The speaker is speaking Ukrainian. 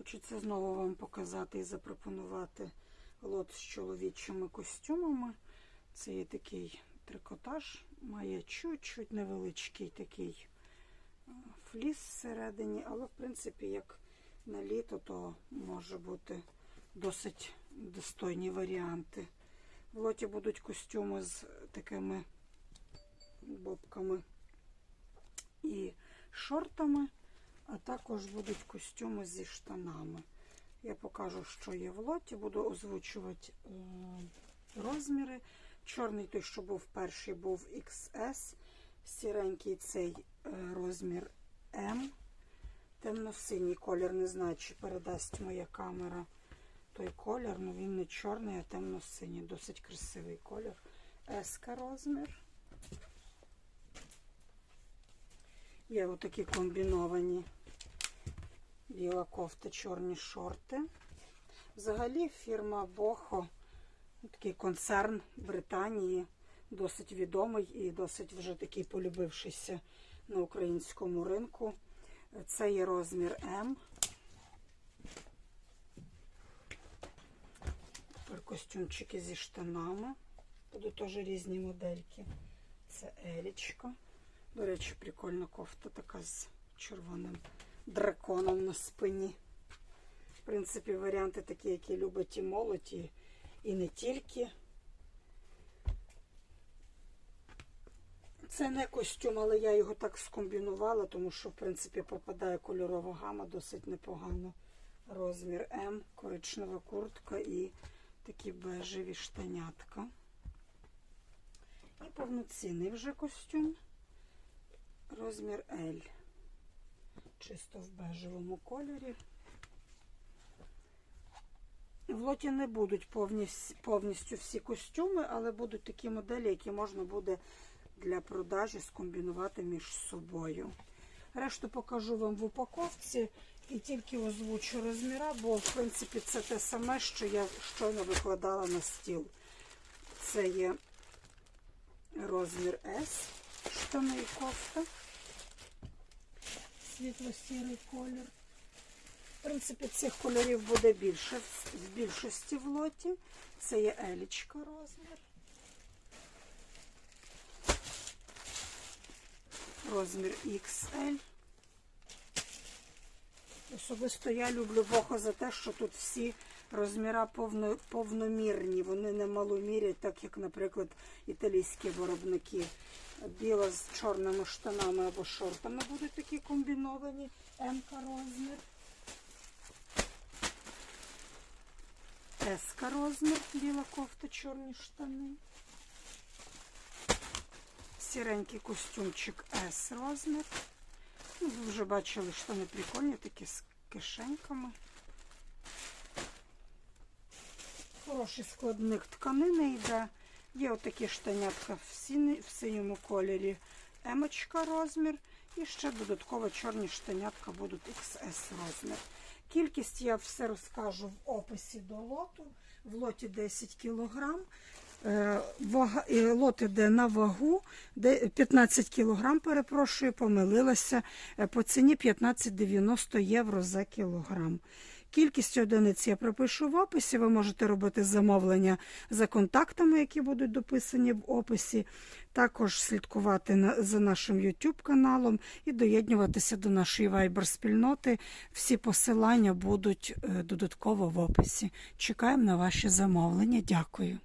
Хочеться знову вам показати і запропонувати лот з чоловічими костюмами. Це є такий трикотаж, має чуть-чуть невеличкий такий е, фліс всередині, але в принципі, як на літо, то може бути досить достойні варіанти. В лоті будуть костюми з такими бобками і шортами, а також будуть костюми зі штанами. Я покажу, що є в лоті, буду озвучувати е, розміри. Чорний той, що був перший, був XS, сіренький цей е, розмір М. Темно-синій колір, не знаю, чи передасть моя камера той колір, ну він не чорний, а темно-синій. Досить красивий колір. S розмір. Є отакі комбіновані біла кофта, чорні шорти. Взагалі фірма Бохо, такий концерн Британії, досить відомий і досить вже такий полюбившийся на українському ринку. Це є розмір М. Тепер костюмчики зі штанами. Будуть теж різні модельки. Це Елічка. До речі, прикольна кофта така з червоним драконом на спині. В принципі, варіанти такі, які любить і молодь, і, і не тільки. Це не костюм, але я його так скомбінувала, тому що, в принципі, попадає кольорова гама досить непогано. Розмір М, коричнева куртка і такі бежеві штанятка. І повноцінний вже костюм. Розмір L. Чисто в бежевому кольорі. В лоті не будуть повністю, всі костюми, але будуть такі моделі, які можна буде для продажі скомбінувати між собою. Решту покажу вам в упаковці і тільки озвучу розміра, бо в принципі це те саме, що я щойно викладала на стіл. Це є розмір S, штани і кофта. Світло-сірий колір. В принципі, цих кольорів буде більше в- більшості в лоті. Це є елічка розмір. Розмір XL. Особисто я люблю Бохо за те, що тут всі розміра повно, повномірні. Вони не маломірять, так як, наприклад, італійські виробники. Біла з чорними штанами або шортами будуть такі комбіновані. М-ка розмір. С-ка розмір, біла кофта, чорні штани. Сіренький костюмчик S розмір. Ну, ви вже бачили, штани прикольні, такі з кишеньками. Хороший складник тканини йде. Є отакі штанятка в, сіни, в синьому кольорі емочка розмір. І ще додатково чорні штанятка будуть XS розмір. Кількість я все розкажу в описі до лоту. В лоті 10 кг. Лот іде на вагу, 15 кг, перепрошую, помилилася е, по ціні 15,90 євро за кілограм. Кількість одиниць я пропишу в описі. Ви можете робити замовлення за контактами, які будуть дописані в описі. Також слідкувати за нашим YouTube каналом і доєднуватися до нашої Viber-спільноти. Всі посилання будуть е, додатково в описі. Чекаємо на ваші замовлення. Дякую.